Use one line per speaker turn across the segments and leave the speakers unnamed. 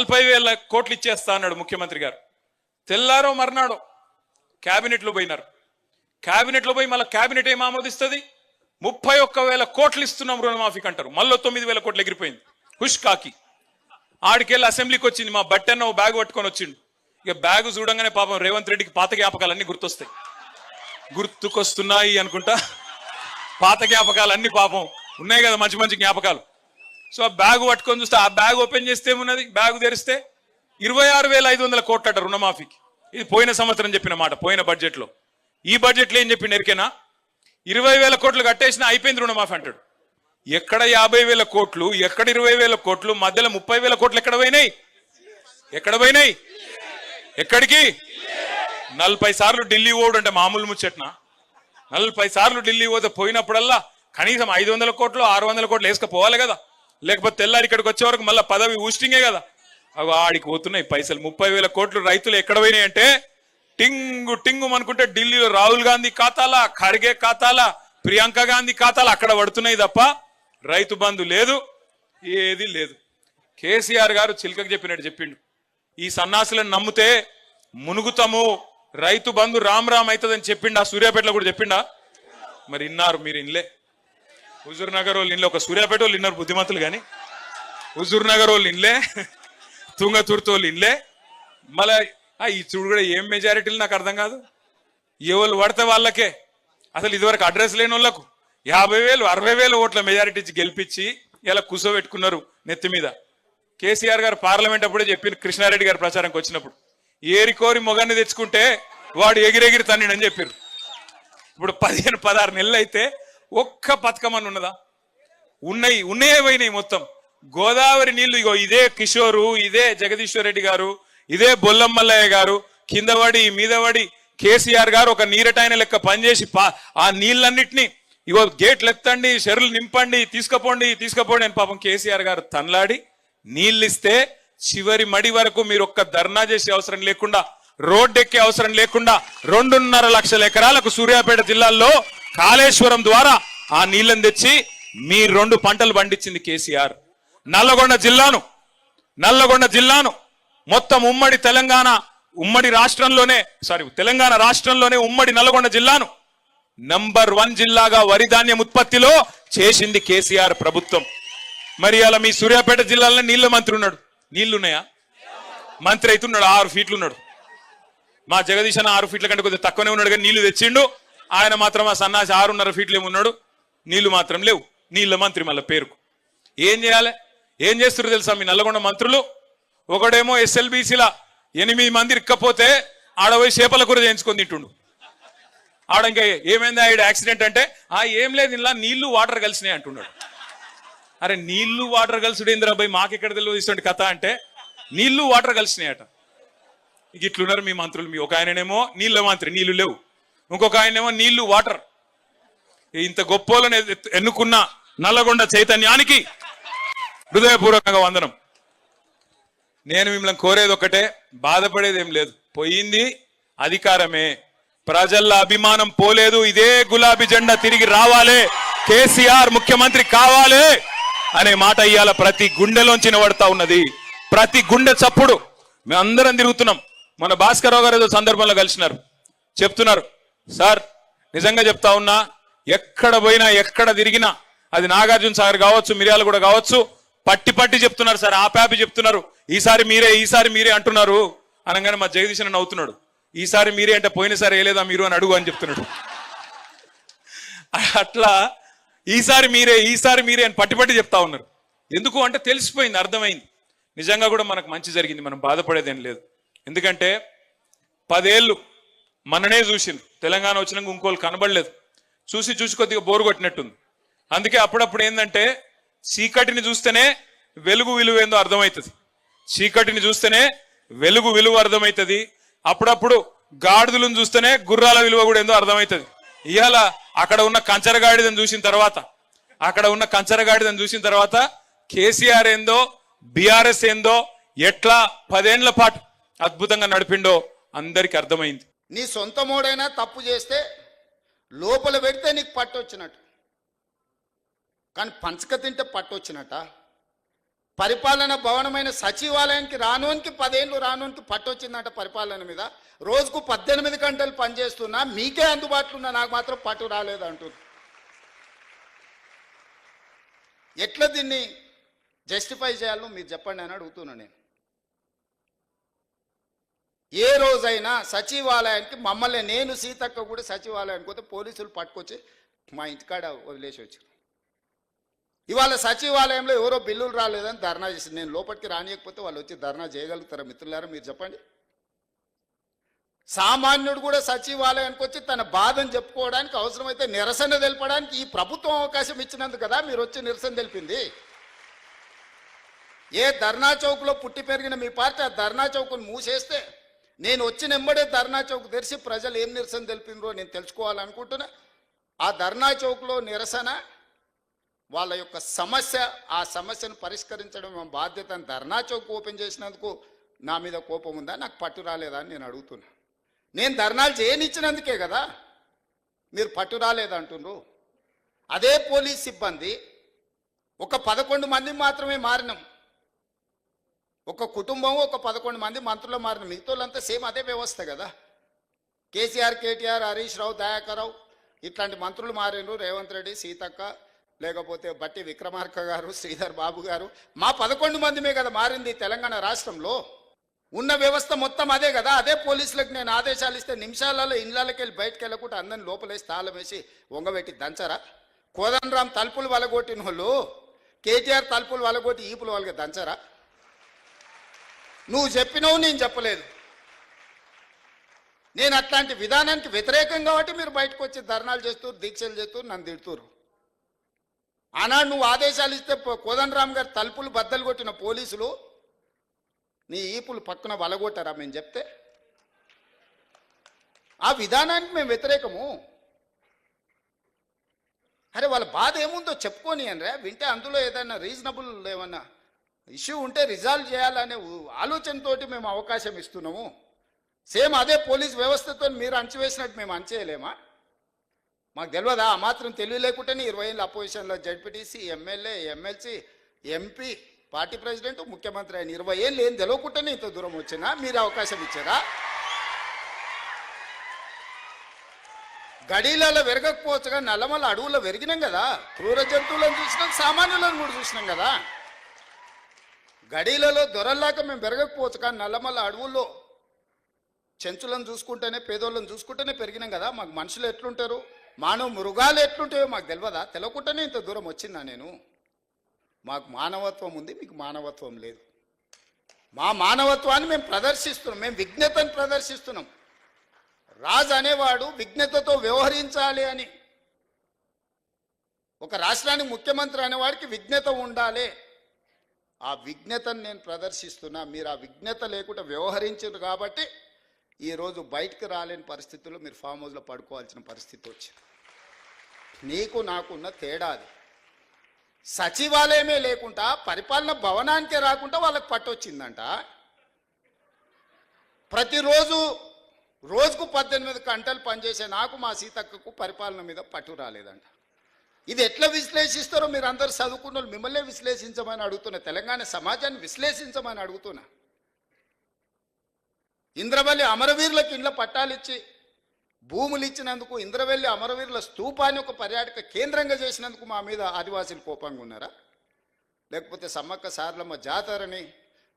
నలభై వేల కోట్లు ఇచ్చేస్తా అన్నాడు ముఖ్యమంత్రి గారు. తెల్లారో మర్నాడో క్యాబినెట్లో పోయినారు. క్యాబినెట్లో పోయి మళ్ళీ క్యాబినెట్ ఏం ఆమోదిస్తుంది? ముప్పై ఒక్క వేల కోట్లు ఇస్తున్నాం రుణమాఫీకి అంటారు మళ్ళీ తొమ్మిది వేల కోట్లు ఎగిరిపోయింది. హుష్ కాకి. ఆడికెళ్ళి అసెంబ్లీకి వచ్చింది. మా బట్టన్న ఓ బ్యాగ్ పట్టుకొని వచ్చిండు. ఇక బ్యాగ్ చూడంగానే పాపం రేవంత్ రెడ్డికి పాత జ్ఞాపకాలన్నీ గుర్తొస్తాయి. గుర్తుకొస్తున్నాయి అనుకుంటా. పాత జ్ఞాపకాలు అన్ని పాపం ఉన్నాయి కదా మంచి మంచి జ్ఞాపకాలు. సో ఆ బ్యాగ్ పట్టుకొని చూస్తే ఆ బ్యాగ్ ఓపెన్ చేస్తే ఏమున్నది? బ్యాగ్ తెరిస్తే ఇరవై ఆరు వేల ఐదు వందల కోట్లట రుణమాఫీకి. ఇది పోయిన సంవత్సరం చెప్పిన మాట పోయిన బడ్జెట్లో. ఈ బడ్జెట్లో ఏం చెప్పిండు ఎరికేనా? ఇరవై వేల కోట్లు కట్టేసిన అయిపోయింది రుణమాఫీ అంటాడు. ఎక్కడ యాభై వేల కోట్లు ఎక్కడ ఇరవై వేల కోట్లు మధ్యలో ముప్పై వేల కోట్లు ఎక్కడ పోయినాయి? ఎక్కడ పోయినాయి? ఎక్కడికి? నలభై సార్లు ఢిల్లీ ఓడు అంటే మామూలు ముచ్చట్న? నలభై సార్లు ఢిల్లీ పోతే పోయినప్పుడల్లా కనీసం ఐదు వందల కోట్లు ఆరు వందల కోట్లు వేసుకపోవాలి కదా. లేకపోతే తెల్లారి ఇక్కడికి వచ్చే వరకు మళ్ళీ పదవి ఊస్టింగే కదా. అవి ఆడికి పోతున్నాయి పైసలు. ముప్పై వేల కోట్లు రైతులు ఎక్కడ పోయినాయి అంటే టింగు టింగు అనుకుంటే ఢిల్లీలో రాహుల్ గాంధీ ఖాతాలా ఖర్గే ఖాతాలా ప్రియాంక గాంధీ ఖాతాలు అక్కడ పడుతున్నాయి తప్ప రైతు బంధు లేదు ఏది లేదు. కేసీఆర్ గారు చిలకకు చెప్పినట్టు చెప్పిండు. ఈ సన్నాసులను నమ్మితే మునుగుతాము రైతు బంధు రామ్ రామ్ అవుతుందని చెప్పిండా? సూర్యాపేటలో కూడా చెప్పిండా? మరి ఇన్నారు మీరు ఇన్లే. హుజూర్ నగర్ వాళ్ళు ఇన్లే ఒక సూర్యాపేట వాళ్ళు ఇన్నారు బుద్ధిమంతులు కానీ హుజూర్ నగర్ వాళ్ళు ఇన్లే తుంగతుర్తి వాళ్ళు ఇన్లే మళ్ళీ ఆ, ఈ చూడు కూడా ఏం మెజారిటీలు నాకు అర్థం కాదు. ఎవరు పడితే వాళ్ళకే. అసలు ఇదివరకు అడ్రస్ లేని వాళ్ళకు యాభై వేలు అరవై వేలు ఓట్ల మెజారిటీ ఇచ్చి గెలిపించి ఇలా కూసోబెట్టుకున్నారు నెత్తి మీద. కేసీఆర్ గారు పార్లమెంట్ అప్పుడే చెప్పి కృష్ణారెడ్డి గారు ప్రచారంకి వచ్చినప్పుడు. ఏరి కోరి మొగాన్ని తెచ్చుకుంటే వాడు ఎగిరెగిరి తన్నిడని చెప్పారు. ఇప్పుడు పదిహేను పదహారు నెలలు అయితే ఒక్క పథకం అని ఉన్నదా? ఉన్నాయి ఉన్నాయే పోయినాయి మొత్తం. గోదావరి నీళ్ళు ఇగో ఇదే కిషోరు ఇదే జగదీశ్వర్ రెడ్డి గారు ఇదే బొల్లమ్మల్లయ్య గారు కిందవడి మీదవడి కేసీఆర్ గారు ఒక నీరటాయన లెక్క పనిచేసి పా- ఆ నీళ్ళన్నిటినీ ఇగో గేట్లు ఎత్తండి చెరువులు నింపండి తీసుకపోండి తీసుకపోండి అని పాపం కేసీఆర్ గారు తనలాడి నీళ్ళు ఇస్తే చివరి మడి వరకు మీరు ఒక్క ధర్నా చేసే అవసరం లేకుండా రోడ్డు ఎక్కే అవసరం లేకుండా రెండున్నర లక్షల ఎకరాలకు సూర్యాపేట జిల్లాల్లో కాళేశ్వరం ద్వారా ఆ నీళ్ళను తెచ్చి మీ రెండు పంటలు పండించింది కేసీఆర్. నల్లగొండ జిల్లాను నల్లగొండ జిల్లాను మొత్తం ఉమ్మడి తెలంగాణ ఉమ్మడి రాష్ట్రంలోనే సారీ తెలంగాణ రాష్ట్రంలోనే ఉమ్మడి నల్లగొండ జిల్లాను నంబర్ వన్ జిల్లాగా వరి ధాన్యం ఉత్పత్తిలో చేసింది కేసీఆర్ ప్రభుత్వం. మరి అలా మీ సూర్యాపేట జిల్లాలో నీళ్ళ మంత్రి ఉన్నాడు. నీళ్ళున్నాయా మంత్రి అయితే ఉన్నాడు ఆరు ఫీట్లు ఉన్నాడు మా జగదీశ్ అన్న ఆరు ఫీట్ల కంటే కొద్దిగా తక్కువనే ఉన్నాడు కానీ నీళ్ళు తెచ్చిండు. ఆయన మాత్రం ఆ సన్నాసి ఆరున్నర ఫీట్లు ఏమున్నాడు నీళ్ళు మాత్రం లేవు. నీళ్ళ మంత్రి మళ్ళీ పేరుకు. ఏం చేయాలి? ఏం చేస్తారు తెలుసా మీ నల్లగొండ మంత్రులు? ఒకడేమో ఎస్ఎల్బీసీలా ఎనిమిది మంది ఇక్కపోతే ఆడపోయి చేపల కూర చేయించుకొని తింటుండు. ఆడ ఇంకా ఏమైంది ఆవిడ యాక్సిడెంట్ అంటే ఆ ఏం లేదు ఇలా నీళ్ళు వాటర్ కలిసినాయి అంటున్నాడు. అరే నీళ్ళు వాటర్ కలిసిడు ఏందిరా మాకెక్కడ తెలియదు కథ అంటే నీళ్ళు వాటర్ కలిసినాయట. ఇక ఇట్లున్నారు మీ మంత్రులు. మీ ఒక ఆయననేమో నీళ్ళ మంత్రి నీళ్ళు లేవు. ఇంకొక ఆయనేమో నీళ్ళు వాటర్. ఇంత గొప్పోలను ఎన్నుకున్న నల్లగొండ చైతన్యానికి హృదయపూర్వకంగా వందనం. నేను మిమ్మల్ని కోరేది ఒకటే బాధపడేది ఏం లేదు. పోయింది అధికారమే. ప్రజల అభిమానం పోలేదు ఇదే గులాబీ జెండా తిరిగి రావాలే. కేసీఆర్ ముఖ్యమంత్రి కావాలే అనే మాట ఇయ్యాల ప్రతి గుండెలోంచి నిలబడతా ఉన్నది. ప్రతి గుండె చప్పుడు. మేము అందరం తిరుగుతున్నాం. మన భాస్కరరావు గారు ఏదో సందర్భంలో కలిసినారు. చెప్తున్నారు. సార్ నిజంగా చెప్తా ఉన్నా ఎక్కడ పోయినా ఎక్కడ తిరిగినా అది నాగార్జున సాగర్ కావచ్చు మిర్యాలు కూడా కావచ్చు పట్టి పట్టి చెప్తున్నారు సార్ ఆపాపి చెప్తున్నారు. ఈసారి మీరే ఈసారి మీరే అంటున్నారు. అనగానే మా జగదీశ్ అని నవ్వుతున్నాడు. ఈసారి మీరే అంటే పోయినసారి వేయలేదా మీరు అని అడుగు అని చెప్తున్నాడు. అట్లా ఈసారి మీరే ఈసారి మీరే అని పట్టి పట్టి చెప్తా ఉన్నారు. ఎందుకు అంటే తెలిసిపోయింది అర్థమైంది. నిజంగా కూడా మనకు మంచి జరిగింది మనం బాధపడేదేం లేదు. ఎందుకంటే పదేళ్ళు మననే చూసిండ్రు తెలంగాణ వచ్చినాక ఇంకోళ్ళు కనబడలేదు. చూసి చూసి కొద్దిగా బోరు కొట్టినట్టుంది. అందుకే అప్పుడప్పుడు ఏంటంటే చీకటిని చూస్తేనే వెలుగు విలువ ఏందో అర్థమవుతుంది. చీకటిని చూస్తేనే వెలుగు విలువ అర్థమవుతుంది. అప్పుడప్పుడు గాడిదలను చూస్తేనే గుర్రాల విలువ కూడా ఏందో అర్థమవుతుంది. ఇవాళ అక్కడ ఉన్న కంచరగాడిదని చూసిన తర్వాత అక్కడ ఉన్న కంచరగాడిదని చూసిన తర్వాత కేసీఆర్ ఏందో బీఆర్ఎస్ ఏందో ఎట్లా పదేండ్ల పాటు అద్భుతంగా నడిపిండో అందరికి అర్థమైంది.
నీ సొంత మోడైనా తప్పు చేస్తే లోపల పెడితే నీకు పట్టొచ్చినట్టు కానీ పంచక తింటే పట్టొచ్చినట్ట పరిపాలన భవనమైన సచివాలయానికి రానోనికి పదేళ్ళు రానోనికి పట్టొచ్చిందంట పరిపాలన మీద. రోజుకు పద్దెనిమిది గంటలు పనిచేస్తున్నా మీకే అందుబాటులో ఉన్నా నాకు మాత్రం పట్టు రాలేదంటుంది ఎట్లా దీన్ని జస్టిఫై చేయాలో మీరు చెప్పండి అని అడుగుతున్నాను నేను. ఏ రోజైనా సచివాలయానికి మమ్మల్ని నేను సీతక్క కూడా సచివాలయానికి పోతే పోలీసులు పట్టుకొచ్చి మా ఇంటికాడ వదిలేసి వచ్చారు. ఇవాళ సచివాలయంలో ఎవరో బిల్లులు రాలేదని ధర్నా చేసింది. నేను లోపలికి రానియకపోతే వాళ్ళు వచ్చి ధర్నా చేయగలుగుతారా మిత్రులారా మీరు చెప్పండి? సామాన్యుడు కూడా సచివాలయానికి వచ్చి తన బాధను చెప్పుకోవడానికి అవసరమైతే నిరసన తెలపడానికి ఈ ప్రభుత్వం అవకాశం ఇచ్చినందు కదా మీరు వచ్చి నిరసన తెలిపింది. ఏ ధర్నా చౌక్లో పుట్టి పెరిగిన మీ పార్టీ ఆ ధర్నా చౌక్ను మూసేస్తే నేను వచ్చిన ఎంబడే ధర్నా చౌక్ తెరిచి ప్రజలు ఏం నిరసన తెలిపినరో నేను తెలుసుకోవాలనుకుంటున్నా. ఆ ధర్నా చౌక్లో నిరసన వాళ్ళ యొక్క సమస్య ఆ సమస్యను పరిష్కరించడం మా బాధ్యత ధర్నా చౌక్ ఓపెన్ చేసినందుకు నా మీద కోపం ఉందా? నాకు పట్టు రాలేదా అని నేను అడుగుతున్నా. నేను ధర్నాలు చేయనిచ్చినందుకే కదా మీరు పట్టు రాలేదంటుండ్రు. అదే పోలీస్ సిబ్బంది ఒక పదకొండు మంది మాత్రమే మారినాం. ఒక కుటుంబం ఒక పదకొండు మంది మంత్రులు మారిన మిగతాళ్ళంతా సేమ్ అదే వ్యవస్థ కదా. కేసీఆర్ కేటీఆర్ హరీష్ రావు దయాకరావు ఇట్లాంటి మంత్రులు మారినరు రేవంత్ రెడ్డి సీతక్క లేకపోతే బట్టి విక్రమార్క గారు శ్రీధర్ బాబు గారు. మా పదకొండు మందిమే కదా మారింది తెలంగాణ రాష్ట్రంలో. ఉన్న వ్యవస్థ మొత్తం అదే కదా. అదే పోలీసులకు నేను ఆదేశాలు ఇస్తే నిమిషాలలో ఇళ్ళకి వెళ్ళి బయటకు వెళ్ళకుండా అందరిని లోపలేసి తాళం వేసి వంగబెట్టి దంచరా? కోదండరాం తలుపులు వలగొట్టిన వాళ్ళు కేటీఆర్ తలుపులు వలగొట్టి ఈపులు వాళ్ళకి దంచరా? నువ్వు చెప్పినవు నేను చెప్పలేదు. నేను అట్లాంటి విధానానికి వ్యతిరేకం కాబట్టి మీరు బయటకు వచ్చి ధర్నాలు చేస్తూ దీక్షలు చేస్తూ నన్ను తిడుతురు ఆనాడు నువ్వు ఆదేశాలు ఇస్తే కోదండరామ్ గారు తలుపులు బద్దలు కొట్టిన పోలీసులు నీ ఈపులు పక్కన వలగొట్టారా మేము చెప్తే? ఆ విధానానికి మేము వ్యతిరేకము. అరే వాళ్ళ బాధ ఏముందో చెప్పుకొని అనరా వింటే అందులో ఏదైనా రీజనబుల్ ఏమన్నా ఇష్యూ ఉంటే రిజాల్వ్ చేయాలనే ఆలోచనతో ఆలోచనతోటి మేము అవకాశం ఇస్తున్నాము. సేమ్ అదే పోలీస్ వ్యవస్థతో మీరు అంచవేసినట్టు మేము అంచేయలేమా? మాకు తెలియదా? ఆ మాత్రం తెలివి లేకుంటేనే ఇరవై ఏళ్ళ అపోజిషన్లో ZPTC MLA MLC MP party president ముఖ్యమంత్రి అయిన ఇరవై ఏళ్ళు ఏం తెలియకుండానే ఇంత దూరం వచ్చినా? మీరు అవకాశం ఇచ్చారా? గడీలలో వెరగకపోవచ్చుగా నల్లమల్ల అడవుల్లో పెరిగినాం కదా. క్రూర జంతువులను చూసినాం సామాన్యులను కూడా చూసినాం కదా. గడీలలో దొరల్లాక మేము పెరగకపోవచ్చు కానీ నల్లమల్ల అడవుల్లో చెంచులను చూసుకుంటేనే పేదోళ్ళని చూసుకుంటేనే పెరిగినాం కదా. మాకు మనుషులు ఎట్లుంటారు? మానవ మృగాలు ఎట్లుంటాయో మాకు తెలియదా తెలియకుండానే ఇంత దూరం వచ్చిందా నేను? మాకు మానవత్వం ఉంది మీకు మానవత్వం లేదు. మా మానవత్వాన్ని మేము ప్రదర్శిస్తున్నాం మేము విఘ్నతను ప్రదర్శిస్తున్నాం. రాజు అనేవాడు విజ్ఞతతో వ్యవహరించాలి అని. ఒక రాష్ట్రానికి ముఖ్యమంత్రి అనేవాడికి విజ్ఞత ఉండాలి. ఆ విజ్ఞతను నేను ప్రదర్శిస్తున్నా మీరు ఆ విజ్ఞత లేకుండా వ్యవహరించారు కాబట్టి ఈరోజు బయటకు రాలేని పరిస్థితుల్లో మీరు ఫామ్ హౌస్లో పడుకోవాల్సిన పరిస్థితి వచ్చింది. నీకు నాకున్న తేడా అది. సచివాలయమే లేకుండా పరిపాలన భవనానికే రాకుండా వాళ్ళకి పట్టొచ్చిందంట. ప్రతిరోజు రోజుకు పద్దెనిమిది గంటలు పనిచేసే నాకు మా సీతక్కకు పరిపాలన మీద పట్టు రాలేదంట. ఇది ఎట్లా విశ్లేషిస్తారో మీరు అందరు చదువుకున్న వాళ్ళు మిమ్మల్నే విశ్లేషించమని అడుగుతున్నా. తెలంగాణ సమాజాన్ని విశ్లేషించమని అడుగుతున్నా. ఇంద్రవల్లి అమరవీరులకు ఇండ్ల పట్టాలిచ్చి భూములు ఇచ్చినందుకు ఇంద్రవెల్లి అమరవీరుల స్తూపాన్ని ఒక పర్యాటక కేంద్రంగా చేసినందుకు మా మీద ఆదివాసీలు కోపంగా ఉన్నారా? లేకపోతే సమ్మక్క సారలమ్మ జాతరని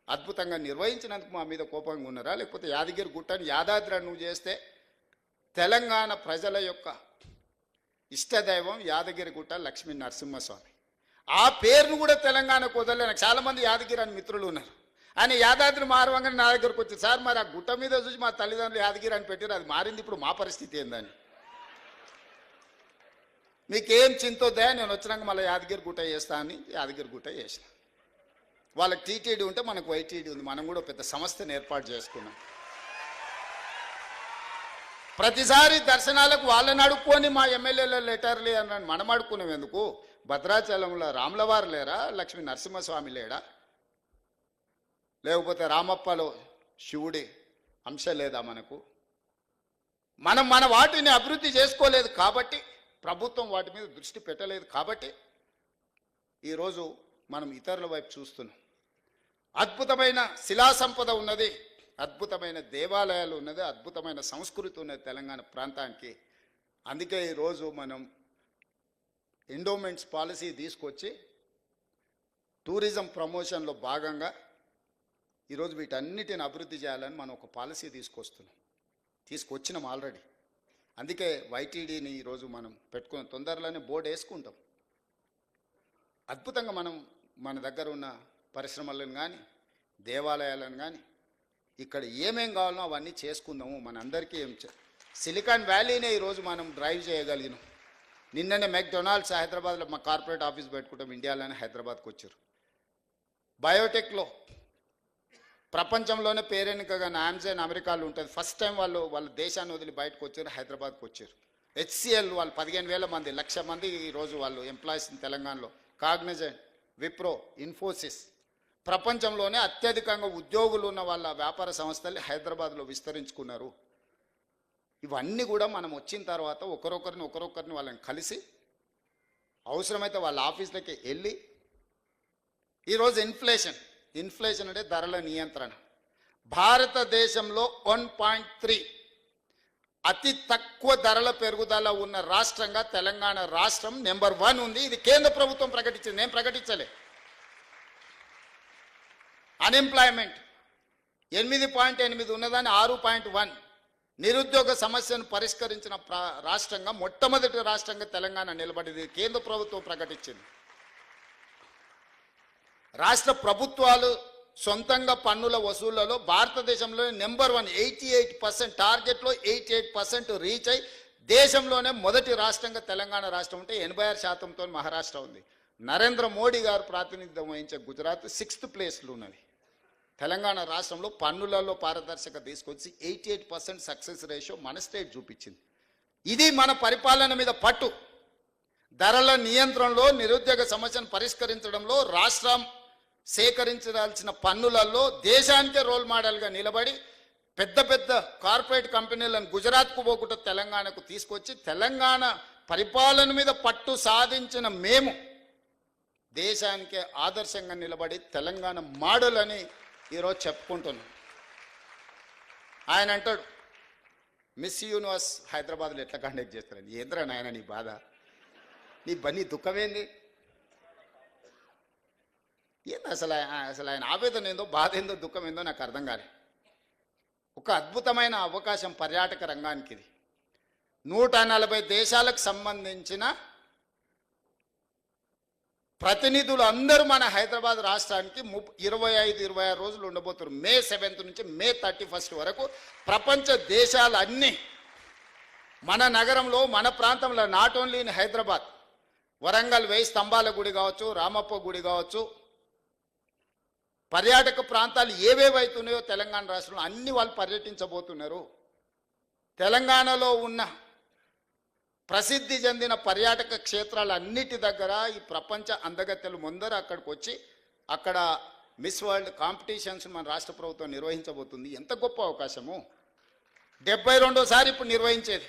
అద్భుతంగా నిర్వహించినందుకు మా మీద కోపంగా ఉన్నారా? లేకపోతే యాదగిరి గుట్టని యాదాద్రి నువ్వు చేస్తే తెలంగాణ ప్రజల యొక్క ఇష్టదైవం యాదగిరి గుట్ట లక్ష్మీ నరసింహస్వామి. ఆ పేరును కూడా తెలంగాణకు వదలలే నాకు చాలామంది యాదగిరి అని మిత్రులు ఉన్నారు. ఆయన యాదాద్రి మారవంగానే నా దగ్గరకు వచ్చి సార్ మరి ఆ గుట్ట మీద చూసి మా తల్లిదండ్రులు యాదగిరి అని పెట్టారు. అది మారింది ఇప్పుడు మా పరిస్థితి ఏందని. మీకేం చింతొద్దా నేను వచ్చినాక మళ్ళీ యాదగిరి గుట్ట చేస్తా అని యాదగిరి గుట్ట చేసిన వాళ్ళకి టీటీడీ ఉంటే మనకు వైటీడీ ఉంది. మనం కూడా పెద్ద సంస్థను ఏర్పాటు చేసుకున్నాం. ప్రతిసారి దర్శనాలకు వాళ్ళని అడుక్కొని మా ఎమ్మెల్యేల లెటర్లే అన్నాడు మనం అడుక్కున్నాం ఎందుకు? భద్రాచలంలో రాములవారు లేరా? లక్ష్మీ నరసింహస్వామి లేడా? లేకపోతే రామప్పలో శివుడి అంశ లేదా మనకు? మనం మన వాటిని అభివృద్ధి చేసుకోలేదు కాబట్టి ప్రభుత్వం వాటి మీద దృష్టి పెట్టలేదు కాబట్టి ఈరోజు మనం ఇతరుల వైపు చూస్తున్నాం. అద్భుతమైన శిలా సంపద ఉన్నది. అద్భుతమైన దేవాలయాలు ఉన్నది అద్భుతమైన సంస్కృతి ఉన్నది తెలంగాణ ప్రాంతానికి. అందుకే ఈరోజు మనం ఎండోమెంట్స్ పాలసీ తీసుకొచ్చి టూరిజం ప్రమోషన్లో భాగంగా ఈరోజు వీటన్నిటిని అభివృద్ధి చేయాలని మనం ఒక పాలసీ తీసుకొస్తున్నాం. తీసుకొచ్చినాం ఆల్రెడీ. అందుకే వైటీడీని ఈరోజు మనం పెట్టుకున్న. తొందరలోనే బోర్డు వేసుకుంటాం. అద్భుతంగా మనం మన దగ్గర ఉన్న పరిశ్రమలను కానీ దేవాలయాలను కానీ ఇక్కడ ఏమేం కావాలో అవన్నీ చేసుకుందాము. మన అందరికీ ఏం సిలికాన్ వ్యాలీనే ఈరోజు మనం డ్రైవ్ చేయగలిగినాం. నిన్ననే మెక్డొనాల్డ్స్ హైదరాబాద్లో మా కార్పొరేట్ ఆఫీస్ పెట్టుకుంటాం. ఇండియాలోనే హైదరాబాద్కి వచ్చారు. బయోటెక్లో ప్రపంచంలోనే పేరెనికగా నామ్జైన్ అమెరికాలో ఉంటుంది. ఫస్ట్ టైం వాళ్ళు వాళ్ళ దేశాన్ని వదిలి బయటకు వచ్చారు హైదరాబాద్కి వచ్చారు. హెచ్సిఎల్ వాళ్ళు పదిహేను వేల మంది లక్ష మంది ఈరోజు వాళ్ళు ఎంప్లాయీస్ తెలంగాణలో. కాగ్నిజెంట్ విప్రో ఇన్ఫోసిస్ ప్రపంచంలోనే అత్యధికంగా ఉద్యోగులు ఉన్న వాళ్ళ వ్యాపార సంస్థల్ని హైదరాబాద్లో విస్తరించుకున్నారు. ఇవన్నీ కూడా మనం వచ్చిన తర్వాత ఒకరొకరిని ఒకరొకరిని వాళ్ళని కలిసి అవసరమైతే వాళ్ళ ఆఫీసులకి వెళ్ళి ఈరోజు ఇన్ఫ్లేషన్ ఇన్ఫ్లేషన్ అంటే ధరల నియంత్రణ. భారతదేశంలో వన్ పాయింట్ త్రీ అతి తక్కువ ధరల పెరుగుదల ఉన్న రాష్ట్రంగా తెలంగాణ రాష్ట్రం నెంబర్ వన్ ఉంది. ఇది కేంద్ర ప్రభుత్వం ప్రకటించింది. నేను ప్రకటించలే. అన్ఎంప్లాయ్మెంట్ ఎనిమిది పాయింట్ ఎనిమిది ఉన్నదాన్ని ఆరు పాయింట్ వన్. నిరుద్యోగ సమస్యను పరిష్కరించిన ప్రా- రాష్ట్రంగా మొట్టమొదటి రాష్ట్రంగా తెలంగాణ నిలబడింది కేంద్ర ప్రభుత్వం ప్రకటించింది. రాష్ట్ర ప్రభుత్వాలు సొంతంగా పన్నుల వసూళ్ళలో భారతదేశంలో number one eighty eight percent టార్గెట్లో eighty eight percent reach అయి దేశంలోనే మొదటి రాష్ట్రంగా తెలంగాణ రాష్ట్రం ఉంటే ఎనభై ఆరు శాతంతో మహారాష్ట్ర ఉంది. నరేంద్ర మోడీ గారు ప్రాతినిధ్యం వహించే గుజరాత్ సిక్స్త్ ప్లేస్లు ఉన్నది. తెలంగాణ రాష్ట్రంలో పన్నులలో పారదర్శక తీసుకొచ్చి eighty eight percent success ratio మన స్టేట్ చూపించింది. ఇది మన పరిపాలన మీద పట్టు. ధరల నియంత్రణలో నిరుద్యోగ సమస్యను పరిష్కరించడంలో రాష్ట్రం సేకరించాల్సిన పన్నులలో దేశానికే రోల్ మోడల్గా నిలబడి పెద్ద పెద్ద కార్పొరేట్ కంపెనీలను గుజరాత్కు పోకుండా తెలంగాణకు తీసుకొచ్చి తెలంగాణ పరిపాలన మీద పట్టు సాధించిన మేము దేశానికే ఆదర్శంగా నిలబడి తెలంగాణ మోడల్ అని ఈరోజు చెప్పుకుంటున్నాం. ఆయన అంటాడు మిస్ యూనివర్స్ హైదరాబాద్లో ఎట్లా కండక్ట్ చేస్తారని ఏంద్రా నాయన నీ బాధ? నీ బన్నీ దుఃఖమేంది? ఏంది అసలు ఆయన- అసలు ఆయన ఆవేదన ఏందో బాధ ఏందో దుఃఖం ఏందో నాకు అర్థం కాలే. ఒక అద్భుతమైన అవకాశం పర్యాటక రంగానికి ఇది నూట నలభై దేశాలకు సంబంధించిన ప్రతినిధులు అందరూ మన హైదరాబాద్ రాష్ట్రానికి ముప్ ఇరవై ఐదు ఇరవై ఆరు రోజులు ఉండబోతున్నారు. మే సెవెంత్ నుంచి మే థర్టీ ఫస్ట్ వరకు ప్రపంచ దేశాలన్నీ మన నగరంలో మన ప్రాంతంలో not only in Hyderabad Warangal వెయ్యి స్తంభాల గుడి కావచ్చు రామప్ప గుడి కావచ్చు పర్యాటక ప్రాంతాలు ఏవేవైతున్నాయో తెలంగాణ రాష్ట్రంలో అన్ని వాళ్ళు పర్యటించబోతున్నారు. తెలంగాణలో ఉన్న ప్రసిద్ధి చెందిన పర్యాటక క్షేత్రాలన్నిటి దగ్గర ఈ ప్రపంచ అందగత్తెలు ముందర అక్కడికి వచ్చి అక్కడ మిస్ వరల్డ్ కాంపిటీషన్స్ మన రాష్ట్ర ప్రభుత్వం నిర్వహించబోతుంది. ఎంత గొప్ప అవకాశము. డెబ్బై రెండోసారి ఇప్పుడు నిర్వహించేది.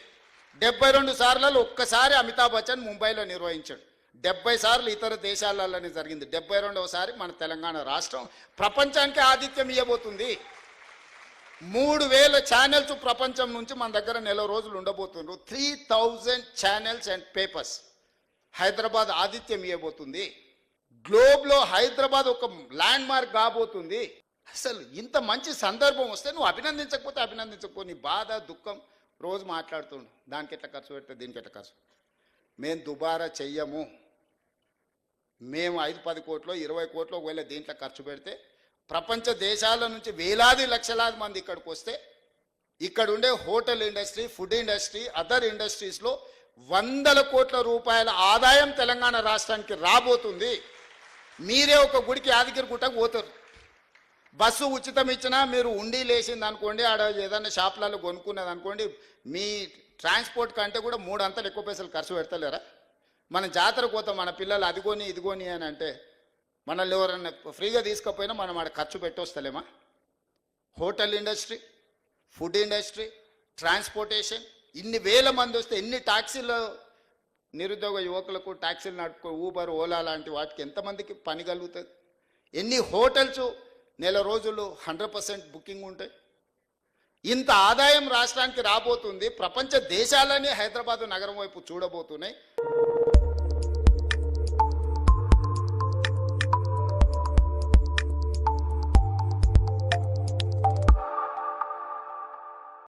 డెబ్బై రెండు సార్లలో ఒక్కసారి అమితాబ్ బచ్చన్ ముంబైలో నిర్వహించాడు. డెబ్బై సార్లు ఇతర దేశాలలోనే జరిగింది. డెబ్బై రెండవసారి మన తెలంగాణ రాష్ట్రం ప్రపంచానికి ఆతిథ్యం ఇవ్వబోతుంది మూడు వేల ఛానల్స్ ప్రపంచం నుంచి మన దగ్గర నెల రోజులు ఉండబోతున్నారు three thousand channels and papers Hyderabad ఆతిథ్యం ఇవ్వబోతుంది. గ్లోబ్లో హైదరాబాద్ ఒక ల్యాండ్ మార్క్ కాబోతుంది అసలు ఇంత మంచి సందర్భం వస్తే నువ్వు అభినందించకపోతే అభినందించకపో నీ బాధ దుఃఖం రోజు మాట్లాడుతుండు. దానికి ఎట్లా ఖర్చు పెడితే దీనికి ఎట్లా ఖర్చు మేము దుబారా చెయ్యము. మేము ఐదు పది కోట్లు ఇరవై కోట్లు ఒకవేళ దీంట్లో ఖర్చు పెడితే ప్రపంచ దేశాల నుంచి వేలాది లక్షలాది మంది ఇక్కడికి వస్తే ఇక్కడ ఉండే hotel industry food industry other ఇండస్ట్రీస్లో వందల కోట్ల రూపాయల ఆదాయం తెలంగాణ రాష్ట్రానికి రాబోతుంది. మీరే ఒక గుడికి యాదగిరి గుట్టకు పోతారు. బస్సు ఉచితం ఇచ్చినా మీరు ఉండి లేచింది అనుకోండి ఆడ ఏదైనా షాప్లలో కొనుక్కున్నది అనుకోండి మీ ట్రాన్స్పోర్ట్ కంటే కూడా మూడు అంతలు ఎక్కువ పైసలు ఖర్చు పెడతలేరా? మన జాతర పోతాం మన పిల్లలు అదిగోని ఇదిగోని అని అంటే మనల్ని ఎవరన్నా ఫ్రీగా తీసుకపోయినా మనం ఆడ ఖర్చు పెట్టొస్తలేమా? Hotel industry food industry transportation ఇన్ని వేల మంది వస్తే ఎన్ని ట్యాక్సీలు నిరుద్యోగ యువకులకు ట్యాక్సీలు నడుపుకో ఊబర్ ఓలా లాంటి వాటికి ఎంతమందికి పని కలుగుతుంది? ఎన్ని హోటల్స్ నెల రోజులు హండ్రెడ్ పర్సెంట్ బుకింగ్ ఉంటాయి? ఇంత ఆదాయం రాష్ట్రానికి రాబోతుంది ప్రపంచ దేశాలని హైదరాబాద్ నగరం వైపు చూడబోతున్నాయి.